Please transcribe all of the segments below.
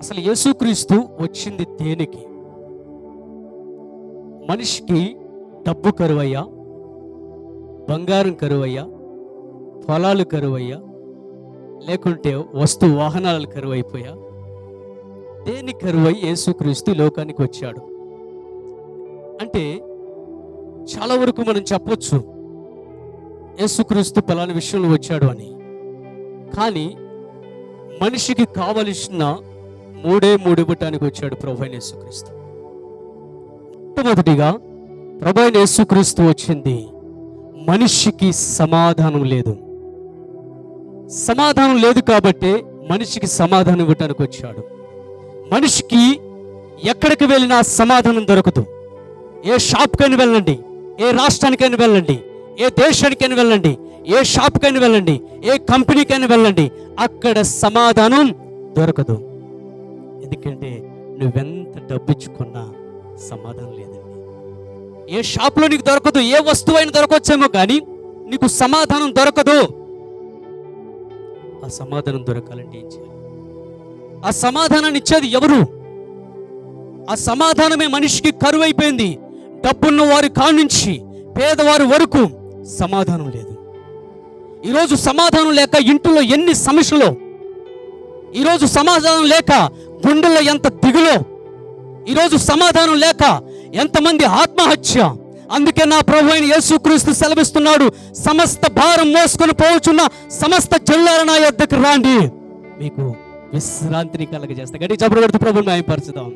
అసలు యేసుక్రీస్తు వచ్చింది దేనికి? మనిషికి డబ్బు కరువయ్యా బంగారం కరువయ్యా పొలాలు కరువయ్యా లేకుంటే వస్తు వాహనాలు కరువైపోయా? దేని కరువై యేసుక్రీస్తు లోకానికి వచ్చాడు? అంటే చాలా వరకు మనం చెప్పొచ్చు యేసుక్రీస్తు పలానా విషయంలో వచ్చాడు అని. కానీ మనిషికి కావలసిన మూడే మూడు ఇవ్వటానికి వచ్చాడు ప్రభు అయిన యేసుక్రీస్తు. మొట్టమొదటిగా ప్రభు అయిన యేసుక్రీస్తు వచ్చింది. మనిషికి సమాధానం లేదు. సమాధానం లేదు కాబట్టే మనిషికి సమాధానం ఇవ్వటానికి వచ్చాడు. మనిషికి ఎక్కడికి వెళ్ళినా సమాధానం దొరకదు. ఏ షాప్కైనా వెళ్ళండి ఏ రాష్ట్రానికైనా వెళ్ళండి ఏ దేశానికైనా వెళ్ళండి ఏ షాప్కైనా వెళ్ళండి ఏ కంపెనీకైనా వెళ్ళండి అక్కడ సమాధానం దొరకదు. ఎందుకంటే నువ్వెంత డబ్బిచ్చుకున్నా సమాధానం లేదండి. ఏ షాప్లో నీకు దొరకదు ఏ వస్తువు అయినా దొరకొచ్చేమో కానీ నీకు సమాధానం దొరకదు. ఆ సమాధానం దొరకాలంటే ఏం చేయాలి? ఆ సమాధానాన్ని ఇచ్చేది ఎవరు? ఆ సమాధానమే మనిషికి కరువు అయిపోయింది డబ్బున్న వారి కానుంచి పేదవారి వరకు సమాధానం లేదు. ఈరోజు సమాధానం లేక ఇంటిలో ఎన్ని సమస్యలు ఈరోజు సమాధానం లేక గుండెల్లో ఎంత దిగులో ఈరోజు సమాధానం లేక ఎంతమంది ఆత్మహత్య. అందుకే నా ప్రభు అయిన యేసుక్రీస్తు సెలవిస్తున్నాడు సమస్త భారం మోసుకొని పోవచున్న సమస్త జల్లార నా యొద్దకు రాండి. మీకు విశ్రాంతిని కలగజేస్తా. గట్టి చప్పుడు కొడుతూ ప్రభు న్యాయపరచుదాం.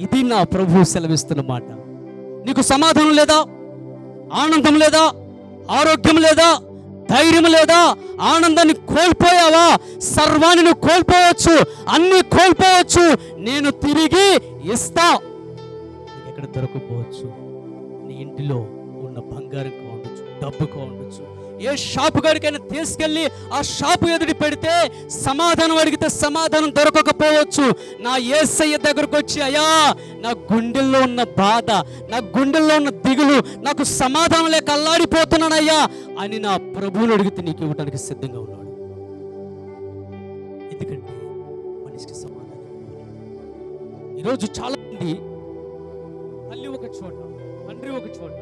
ఇది నా ప్రభు సెలవిస్తున్న మాట. నీకు సమాధానం లేదా? ఆనందం లేదా? ఆరోగ్యం లేదా? ధైర్యం లేదా ఆనందాన్ని కోల్పోయావా? సర్వాన్ని నువ్వు కోల్పోవచ్చు అన్ని కోల్పోవచ్చు. నేను తిరిగి ఇస్తా. ఎక్కడ దొరకపోవచ్చు నీ ఇంటిలో ఉన్న బంగారం కావచ్చు డబ్బు కావచ్చు ఏ షాపు గడికైనా తీసుకెళ్ళి ఆ షాపు ఎదుటి పెడితే సమాధానం అడిగితే సమాధానం దొరకకపోవచ్చు. నా ఏసయ్య దగ్గరకు వచ్చి అయ్యా నా గుండెల్లో ఉన్న బాధ నా గుండెల్లో ఉన్న దిగులు నాకు సమాధానం లేక అల్లాడిపోతున్నానయ్యా అని నా ప్రభువుని అడిగితే నీకు ఇవ్వడానికి సిద్ధంగా ఉన్నాడు. ఎందుకంటే మనిషికి సమాధానం ఈరోజు చాలా మంది తల్లి ఒక చోట తండ్రి ఒక చోట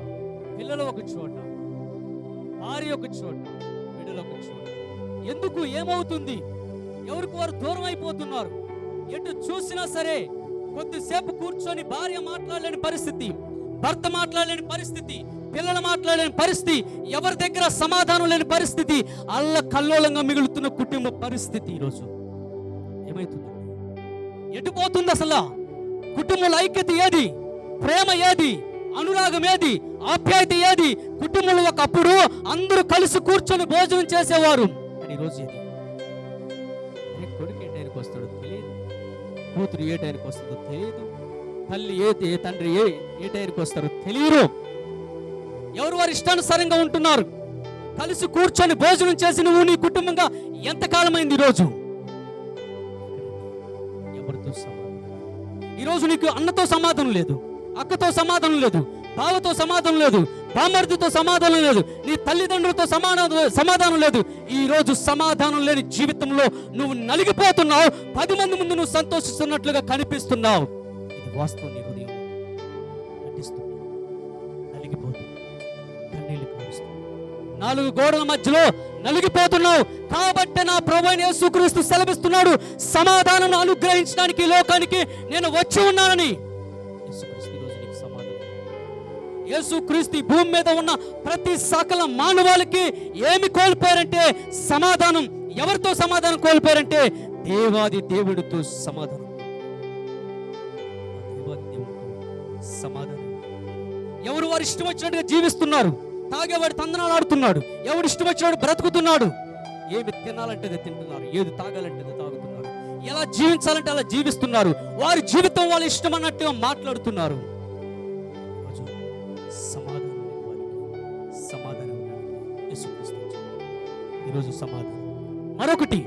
పిల్లలు ఒక చోట భార్య ఒక చోట బిడ్డలు ఒక చోట. ఎందుకు ఏమవుతుంది? ఎవరికి వారు దూరం అయిపోతున్నారు? ఎటు చూసినా సరే కొద్దిసేపు కూర్చొని భార్య మాట్లాడలేని పరిస్థితి భర్త మాట్లాడలేని పరిస్థితి పిల్లలు మాట్లాడలేని పరిస్థితి ఎవరి దగ్గర సమాధానం లేని పరిస్థితి అల్ల కల్లోలంగా మిగులుతున్న కుటుంబ పరిస్థితి ఈరోజు. ఏమవుతుంది ఎటు పోతుంది అసలు? కుటుంబంలో ఐక్యత ఏది? ప్రేమ ఏది? అనురాగం ఏది? ఆప్యాయత ఏది? కుటుంబంలో ఒకప్పుడు అందరూ కలిసి కూర్చొని భోజనం చేసేవారు. కానీ ఈరోజు ఏది? కొడుకు ఏ టైంకి వస్తాడో తెలియదు. కూతురు ఏ టైంకి వస్తుందో తెలియదు. తల్లి ఏ తండ్రి ఏ ఏ టైంకి వస్తారో తెలియరు ఎవరు వారి ఇష్టానుసారంగా ఉంటున్నారు? కలిసి కూర్చొని భోజనం చేసి నువ్వు నీ కుటుంబంగా ఎంతకాలమైంది ఈరోజు ఎవరితో సమాధానం? ఈరోజు నీకు అన్నతో సమాధానం లేదు. అక్కతో సమాధానం లేదు బావతో సమాధానం లేదు బామర్దితో సమాధానం లేదు నీ తల్లిదండ్రులతో సమాధానం సమాధానం లేదు. ఈ రోజు సమాధానం లేని జీవితంలో నువ్వు నలిగిపోతున్నావు పది మంది ముందు నువ్వు సంతోషిస్తున్నట్లుగా కనిపిస్తున్నావు. ఇది వాస్తవం నీ హృదయం నాలుగు గోడల మధ్యలో నలిగిపోతున్నావు. కాబట్టి నా ప్రభుని యేసుక్రీస్తు సెలవిస్తున్నాడు సమాధానం అనుగ్రహించడానికి లోకానికి నేను వచ్చి ఉన్నానని. యేసుక్రీస్తు క్రీస్తు భూమి మీద ఉన్న ప్రతి సకల మానవాళికి ఏమి కోల్పోయారంటే సమాధానం. ఎవరితో సమాధానం కోల్పోయారంటే దేవాది దేవుడితో సమాధానం. సమాధానం. ఎవరు వారు ఇష్టం వచ్చినట్టుగా జీవిస్తున్నారు? తాగేవాడు తందనాలు ఆడుతున్నాడు. ఎవడు ఇష్టం వచ్చినాడు బ్రతుకుతున్నాడు? ఏమి తినాలంటే తింటున్నారు. ఏది తాగాలంటే తాగుతున్నారు. ఎలా జీవించాలంటే అలా జీవిస్తున్నారు. వారి జీవితం వాళ్ళ ఇష్టం అన్నట్టుగా మాట్లాడుతున్నారు. ఈరోజు సమాధానం. మరొకటి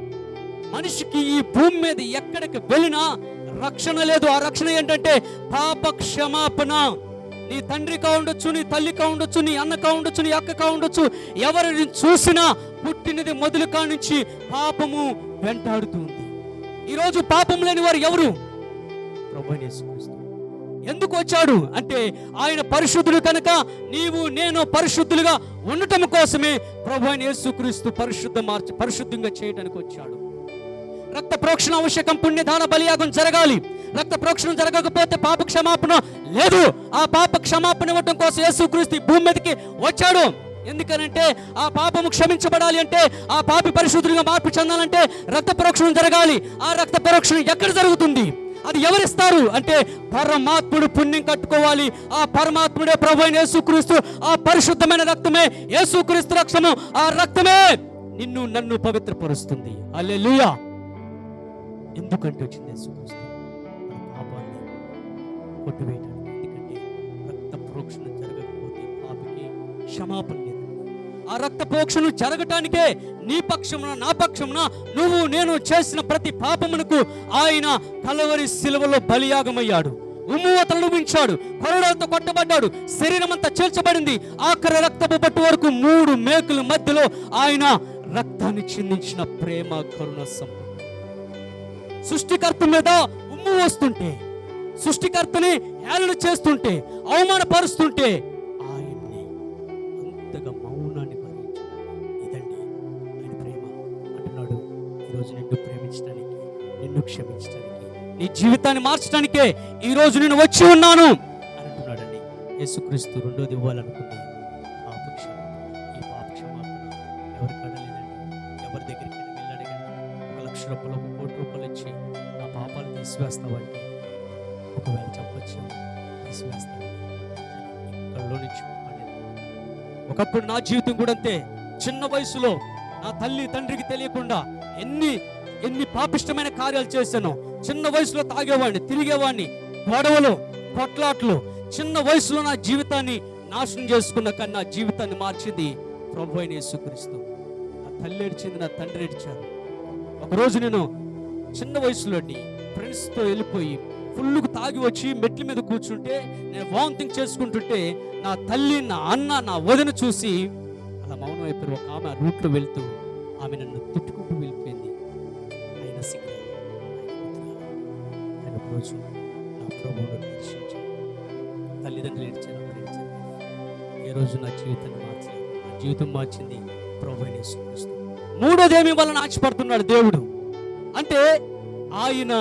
మనిషికి ఈ భూమి మీద ఎక్కడికి వెళ్ళినా రక్షణ లేదు. ఆ రక్షణ ఏంటంటే పాప క్షమాపణ నీ తండ్రి కావుండొచ్చు నీ తల్లి కావుండొచ్చు నీ అన్న కావుండొచ్చు నీ అక్క కావుండొచ్చు ఎవరిని చూసినా పుట్టినది మొదలు కానించి పాపము వెంటాడుతుంది. ఈరోజు పాపం లేని వారు ఎవరు? ప్రభు ఎందుకు వచ్చాడు? అంటే ఆయన పరిశుద్ధుడు కనుక నీవు నేను పరిశుద్ధులుగా ఉండటం కోసమే ప్రభు అయిన యేసుక్రీస్తు పరిశుద్ధ మార్చి పరిశుద్ధంగా చేయడానికి వచ్చాడు. రక్త ప్రోక్షణ ఆవశ్యకం పుణ్యదాన బలియాగం జరగాలి. రక్త ప్రోక్షణం జరగకపోతే పాప క్షమాపణ లేదు. ఆ పాప క్షమాపణ ఇవ్వటం కోసం యేసుక్రీస్తు భూమి మీదకి వచ్చాడు. ఎందుకనంటే ఆ పాపము క్షమించబడాలి అంటే ఆ పాపి పరిశుద్ధులుగా మార్పు చెందాలంటే రక్త ప్రోక్షణం జరగాలి. ఆ రక్త ప్రోక్షణం ఎక్కడ జరుగుతుంది? అది ఎవరిస్తారు? అంటే పరమాత్ముడు పుణ్యం కట్టుకోవాలి. ఆ పరమాత్ముడే ప్రభు అయిన యేసుక్రీస్తు ఆ పరిశుద్ధమైన రక్తమే. యేసుక్రీస్తు రక్తము ఆ రక్తమే నిన్ను నన్ను పవిత్రపరుస్తుంది. అల్లెలుయా ఎందుకంటే వచ్చింది యేసుక్రీస్తు? పాపాన్ని కొట్టివేయడానికి ఎందుకంటే రక్త ప్రోక్షణ జరగకపోతే పాపకి క్షమాపణ ఆ రక్తపోక్షను జరగటానికే నీ పక్షమున నా పక్షమున నువ్వు నేను చేసిన ప్రతి పాపమునకు ఆయన కలవరి శిలువలో బలియాగమయ్యాడు. ఉమ్మువతలను మించాడు కొరడాలతో కొట్టబడ్డాడు శరీరం అంతా చేర్చబడింది ఆఖరి రక్తపు పట్టు వరకు మూడు మేకుల మధ్యలో ఆయన రక్తాన్ని చిందించిన ప్రేమ కరుణ సంపద. సృష్టికర్త మీద ఉమ్ము వస్తుంటే సృష్టికర్తని హేళన చేస్తుంటే అవమానపరుస్తుంటే నిన్ను క్షమించడానికి నీ జీవితాన్ని మార్చడానికే ఈరోజు నేను వచ్చి ఉన్నాను అని అంటున్నాడండి. యేసుక్రీస్తు రెండోది ఇవ్వాలనుకుంది. ఈ ఎవరి దగ్గరికి ఒక లక్ష రూపాయలు ఒక కోటి రూపాయలు ఇచ్చి నా పాపాలు తీసివేస్తావంటే ఒకవేళ తీసివేస్తాను నుంచి ఒకప్పుడు నా జీవితం కూడా అంతే. చిన్న వయసులో నా తల్లి తండ్రికి తెలియకుండా ఎన్ని ఎన్ని పాపిష్టమైన కార్యాలు చేశాను చిన్న వయసులో తాగేవాడిని తిరిగేవాడిని గొడవలు కొట్లాట్లు చిన్న వయసులో నా జీవితాన్ని నాశనం చేసుకున్న కానీ నా జీవితాన్ని మార్చింది ప్రభు అయిన యేసుక్రీస్తు. నా తల్లి ఏడ్చింది నా తండ్రి ఏడ్చారు. ఒకరోజు నేను చిన్న వయసులోని ఫ్రెండ్స్తో వెళ్ళిపోయి ఫుల్లుకు తాగి వచ్చి మెట్ల మీద కూర్చుంటే నేను వాంతింగ్ చేసుకుంటుంటే నా తల్లి నా అన్న నా వదిన చూసి అలా మౌనం అయిపోయి ఒక ఆమె రూట్లో వెళ్తూ ఆమె నన్ను తిట్టుకుంటూ రోజు నా ప్రభువును దర్శించాను తల్లిదండ్రులు ఏడ్చాను ఏ రోజు నా జీవితాన్ని మార్చలేదు. నా జీవితం మార్చింది ప్రభు అయిన యేసుక్రీస్తు మూడోది ఏమి వలన ఆశపడుతున్నాడు దేవుడు? అంటే ఆయన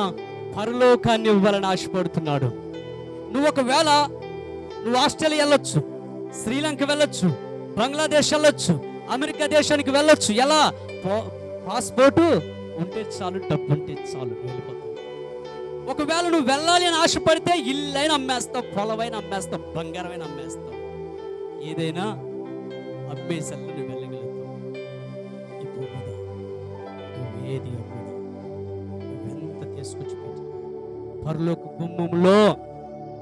పరలోకాన్ని ఇవ్వాలని ఆశపడుతున్నాడు. నువ్వు ఒకవేళ నువ్వు ఆస్ట్రేలియా వెళ్ళొచ్చు శ్రీలంక వెళ్ళొచ్చు బంగ్లాదేశ్ వెళ్ళొచ్చు అమెరికా దేశానికి వెళ్ళొచ్చు ఎలా? పాస్పోర్టు ఉంటే చాలు డబ్బు ఉంటే చాలు వెళ్ళిపోతావు. ఒకవేళ నువ్వు వెళ్ళాలి అని ఆశపడితే ఇల్లైనా అమ్మేస్తావు పొలమైనా అమ్మేస్తావు బంగారమైన అమ్మేస్తావు. ఏదైనా అమ్మేసల్లా నువ్వు వెళ్ళగలుగుతావు. ఈ భూమి నువ్వు ఏది నువ్వెంత తీసుకొచ్చి పరలోక గుమ్మంలో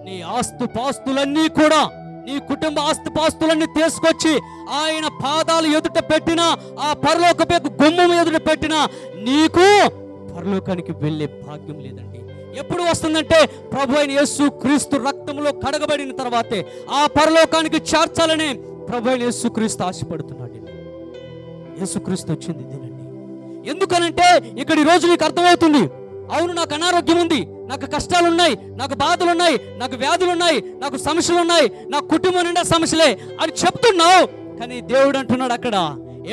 నీ ఆస్తు పాస్తులన్నీ కూడా నీ కుటుంబ ఆస్తి పాస్తులన్నీ తీసుకొచ్చి ఆయన పాదాలు ఎదుట పెట్టిన ఆ పరలోకపు గుమ్మం ఎదుట పెట్టిన నీకు పరలోకానికి వెళ్ళే భాగ్యం లేదండి. ఎప్పుడు వస్తుందంటే ప్రభు అయిన యేసు క్రీస్తు రక్తంలో కడగబడిన తర్వాతే. ఆ పరలోకానికి చేర్చాలని ప్రభు అయిన యేసు క్రీస్తు ఆశపడుతున్నాడు. యేసుక్రీస్తు వచ్చింది ఇదేనండి ఎందుకనంటే ఇక్కడ ఈ రోజు నీకు అర్థమవుతుంది. అవును నాకు అనారోగ్యం ఉంది. నాకు కష్టాలు ఉన్నాయి నాకు బాధలు ఉన్నాయి నాకు వ్యాధులు ఉన్నాయి నాకు సమస్యలు ఉన్నాయి నా కుటుంబం నిండా సమస్యలే అని చెప్తున్నావు. కానీ దేవుడు అంటున్నాడు అక్కడ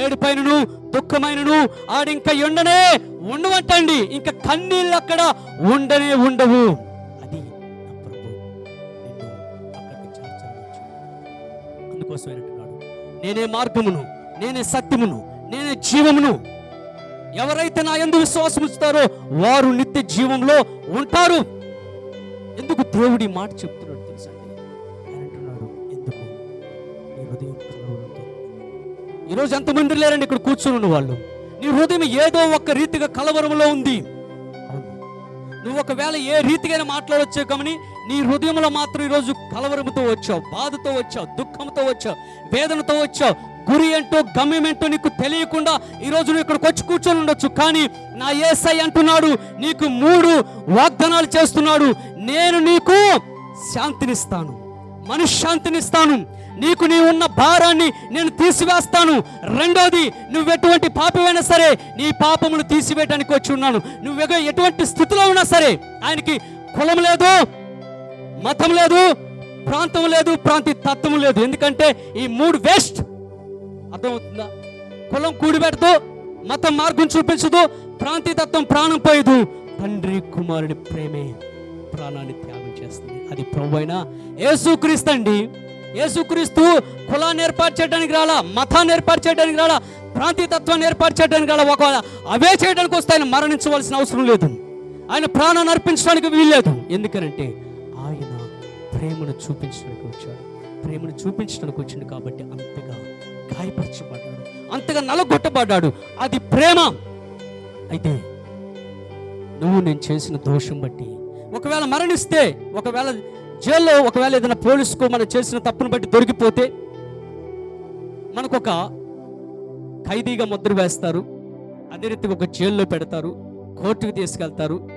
ఏడుపైనను దుఃఖమైనను ఆడింక ఎండనే ఉండవంటండి. ఇంకా కన్నీళ్ళు అక్కడ ఉండనే ఉండవు. అది అందుకోసం నేనే మార్గమును నేనే సత్యమును నేనే జీవమును. ఎవరైతే నా ఎందు విశ్వాసం ఉంచుతారో వారు నిత్య జీవంలో ఉంటారు. ఎందుకు దేవుడి మాట చెప్తున్నాడు తెలుసండి అంటున్నాడు ఎందుకు? నీ హృదయం ఈరోజు ఎంతమంది లేరండి ఇక్కడ కూర్చుని ఉన్న వాళ్ళు? నీ హృదయం ఏదో ఒక రీతిగా కలవరంలో ఉంది. నువ్వు ఒకవేళ ఏ రీతిగా మాట్లాడొచ్చే కానీ నీ హృదయంలో మాత్రం ఈరోజు కలవరంతో వచ్చావు బాధతో వచ్చావు దుఃఖంతో వచ్చావు వేదనతో వచ్చావు గురి ఏంటో గమ్యం ఏంటో నీకు తెలియకుండా ఈరోజు నువ్వు ఇక్కడికి వచ్చి కూర్చొని ఉండొచ్చు. కానీ నా ఏసై అంటున్నాడు నీకు మూడు వాగ్దానాలు చేస్తున్నాడు నేను నీకు శాంతినిస్తాను. మనశ్శాంతినిస్తాను. నీకు నీ ఉన్న భారాన్ని నేను తీసివేస్తాను. రెండోది నువ్వు ఎటువంటి పాపమైనా సరే నీ పాపమును తీసివేయడానికి వచ్చి ఉన్నాను. నువ్వు ఎటువంటి స్థితిలో ఉన్నా సరే ఆయనకి కులం లేదు మతం లేదు ప్రాంతం లేదు ప్రాంతి తత్వం లేదు. ఎందుకంటే ఈ మూడు వేస్ట్. అర్థమవుతుందా? కులం కూడిపెడదు మతం మార్గం చూపించదు ప్రాంతీయతత్వం ప్రాణం పోయదు. తండ్రి కుమారుడి ప్రేమే ప్రాణాన్ని త్యాగం. చేస్తుంది. అది ప్రభు అయిన యేసుక్రీస్తు అండి. యేసుక్రీస్తు కులాన్ని ఏర్పాటు చేయడానికి రాలా మతాన్ని ఏర్పాటు చేయడానికి రాలా ప్రాంతీయతత్వాన్ని ఏర్పాటు చేయడానికి రాలా ఒకవేళ అవే చేయడానికి వస్తే ఆయన మరణించవలసిన అవసరం లేదు. ఆయన ప్రాణాన్ని అర్పించడానికి వీల్లేదు. ఎందుకనంటే ఆయన ప్రేమను చూపించడానికి వచ్చాడు. ప్రేమను చూపించడానికి వచ్చింది కాబట్టి అంతగా గాయపరచబడ్డాడు. అంతగా నలగొట్టబడ్డాడు. అది ప్రేమ. అయితే నువ్వు నేను చేసిన దోషం బట్టి ఒకవేళ మరణిస్తే ఒకవేళ జైల్లో ఒకవేళ ఏదైనా పోలీసుకు మనం చేసిన తప్పును బట్టి దొరికిపోతే మనకొక ఖైదీగా ముద్ర వేస్తారు. అదే రీతిగా ఒక జైల్లో పెడతారు. కోర్టుకు తీసుకెళ్తారు.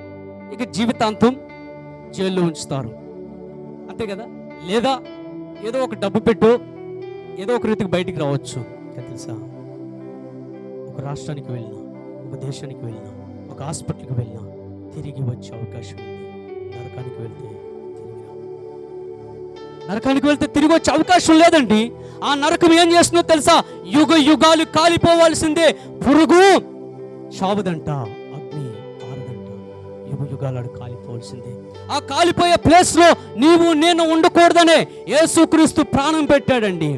ఇక జీవితాంతం జైల్లో ఉంచుతారు. అంతే కదా? లేదా ఏదో ఒక డబ్బు పెట్టు ఏదో ఒక రీతికి బయటికి రావచ్చు. తెలుసా? ఒక రాష్ట్రానికి వెళ్ళినా ఒక దేశానికి వెళ్ళినా ఒక హాస్పిటల్కి వెళ్ళినా తిరిగి వచ్చే అవకాశం ఉంది. నరకానికి వెళ్తే తిరిగి నరకానికి వెళ్తే తిరిగి వచ్చే అవకాశం లేదండి. ఆ నరకం ఏం చేస్తుందో తెలుసా? యుగ యుగాలు కాలిపోవాల్సిందే. పురుగు చావదంట అగ్ని ఆరదంట. యుగ యుగాలు కాలిపోవాల్సిందే. ఆ కాలిపోయే ప్లేస్లో నీవు నేను ఉండకూడదనే యేసుక్రీస్తు ప్రాణం పెట్టాడండి.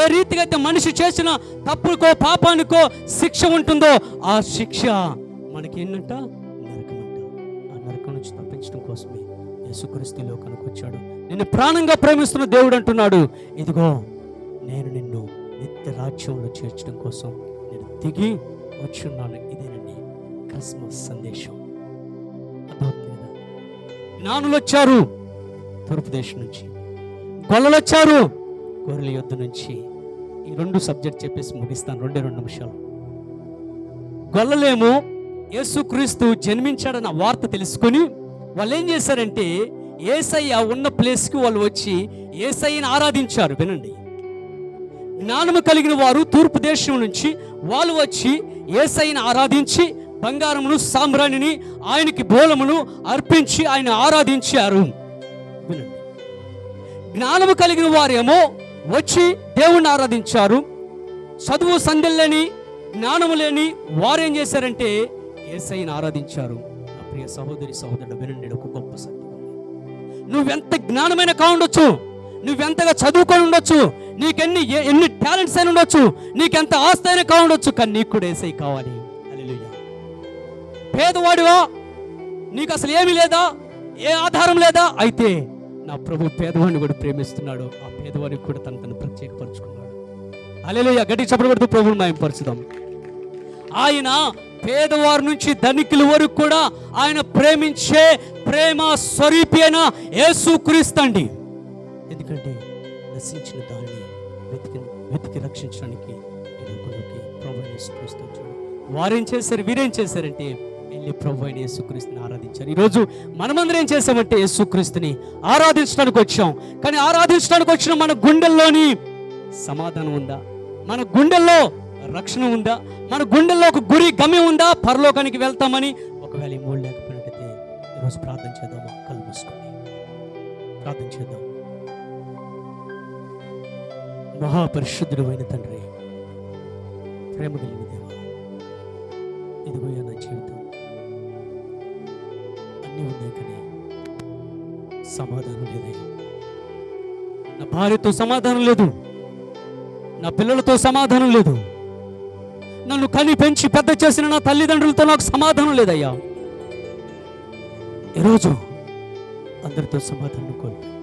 ఏ రీతిగా అయితే మనిషి చేసిన తప్పుకో పాపానికో శిక్ష ఉంటుందో ఆ శిక్ష మనకి నరకం కోసమే యేసుక్రీస్తు లోకానికి వచ్చాడు. నిన్ను ప్రాణంగా ప్రేమిస్తున్న దేవుడు అంటున్నాడు. ఇదిగో నేను నిన్ను నిత్య రాజ్యంలో చేర్చడం కోసం నేను దిగి వచ్చున్నాను. ఇదేనండి క్రిస్మస్ సందేశం. అర్థమవుతుంది జ్ఞానులు వచ్చారు. తూర్పు దేశం నుంచి. గొల్లలు వచ్చారు. గొర్రెల యుద్ధ నుంచి. ఈ రెండు సబ్జెక్ట్ చెప్పేసి ముగిస్తాను. రెండే రెండు నిమిషాలు. గొల్లలేమో యేసుక్రీస్తు జన్మించాడన్న వార్త తెలుసుకొని వాళ్ళు ఏం చేశారంటే ఏసయ్య ఉన్న ప్లేస్కి వాళ్ళు వచ్చి ఏసయ్యని ఆరాధించారు. వినండి. జ్ఞానము కలిగిన వారు తూర్పు దేశం నుంచి వాళ్ళు వచ్చి ఏసైని ఆరాధించి బంగారమును సాంబ్రాణిని ఆయనకి బోలమును అర్పించి ఆయన ఆరాధించారు. వినండి. జ్ఞానము కలిగిన వారేమో వచ్చి దేవుణ్ణి ఆరాధించారు. చదువు సంధ్యలేని జ్ఞానము లేని వారేం చేశారంటే ఏసైని ఆరాధించారు. ప్రియ సహోదరి సహోదరుడు వినండి ఒక గొప్ప సత్యం నువ్వెంత జ్ఞానమైన కావుండొచ్చు నువ్వెంతగా చదువుకొని ఉండొచ్చు నీకెన్ని ఎన్ని టాలెంట్స్ అయిన ఉండొచ్చు నీకెంత ఆస్తి అయినా కావుండొచ్చు కానీ నీకు కూడా ఏసై కావాలి. హల్లెలూయా. పేదవాడివా నీకు అసలు ఏమీ లేదా ఏ ఆధారం లేదా? అయితే నా ప్రభు పేదవాడిని కూడా ప్రేమిస్తున్నాడు ఆ పేదవాడికి కూడా తను తను ప్రత్యేకపరుచుకున్నాడు. అలెలుయ్య గట్టి చప్పుడు కొడుతూ ప్రభువుని మాయంపరుచుదాం. ఆయన పేదవారి నుంచి ధనికుల వరకు కూడా ఆయన ప్రేమించే ప్రేమ స్వరూపి అయిన యేసుక్రీస్తండి ఎందుకంటే నశించిన దాన్ని వెతికి వెతికి రక్షించడానికి లోకంలోకి ప్రభు యేసుక్రీస్తు వచ్చాడు. వారేం చేశారు? వీరేం చేశారంటే వెళ్ళి ప్రభు అయిన యేసుక్రీస్తుని ఆరాధించారు. ఈరోజు మనమందరం ఏం చేసామంటే యేసుక్రీస్తుని ఆరాధించడానికి వచ్చాం. కానీ ఆరాధించడానికి వచ్చిన మన గుండెల్లోని సమాధానం ఉందా? మన గుండెల్లో రక్షణ ఉందా? మన గుండెల్లో ఒక గురి గమ్యం ఉందా? పరలోకానికి వెళ్తామని ఒకవేళ ఈ మూడు లేకపోయినట్టయితే ఈరోజు ప్రార్థన చేద్దాం కళ్ళు మూసుకొని. ప్రార్థన చేద్దాం. మహాపరిశుద్ధుడు అయిన తండ్రి ప్రేమ కలిగిన దేవ ఇదిగో నా జీవితం. అన్నీ ఉన్నాయి కానీ సమాధానం లేదయ్యా నా భార్యతో సమాధానం లేదు. నా పిల్లలతో సమాధానం లేదు. నన్ను కని పెంచి పెద్ద చేసిన నా తల్లిదండ్రులతో నాకు సమాధానం లేదయ్యా. ఈరోజు అందరితో సమాధానం కోల్పోయాను.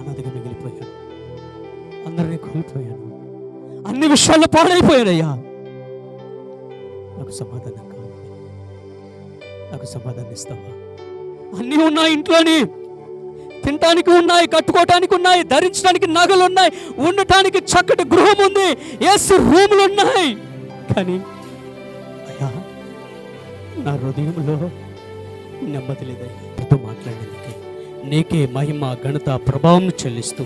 అన్నదిగా మిగిలిపోయాను. అందరినీ కోల్పోయాను. అన్ని విషయాల్లో పాడైపోయానయ్యా. నాకు సమాధానం కావాలి. నాకు సమాధానం ఇస్తావా? అన్నీ ఉన్నాయి ఇంట్లోని. తినటానికి ఉన్నాయి కట్టుకోవటానికి ఉన్నాయి ధరించడానికి నగలు ఉన్నాయి ఉండటానికి చక్కటి గృహం ఉంది ఏసు రూములు ఉన్నాయి. కానీ అయ్యా నా హృదయంలో నెమ్మది లేదయ్యా నీతో మాట్లాడేందుకే నీకే మహిమ ఘనత ప్రభావం చెల్లిస్తూ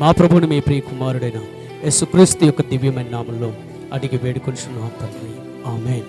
మా ప్రభుని మీ ప్రియ కుమారుడైన యేసుక్రీస్తు యొక్క దివ్యమైన నామంలో అడిగి వేడుకొనిచున్నాం తండ్రి. ఆమెన్.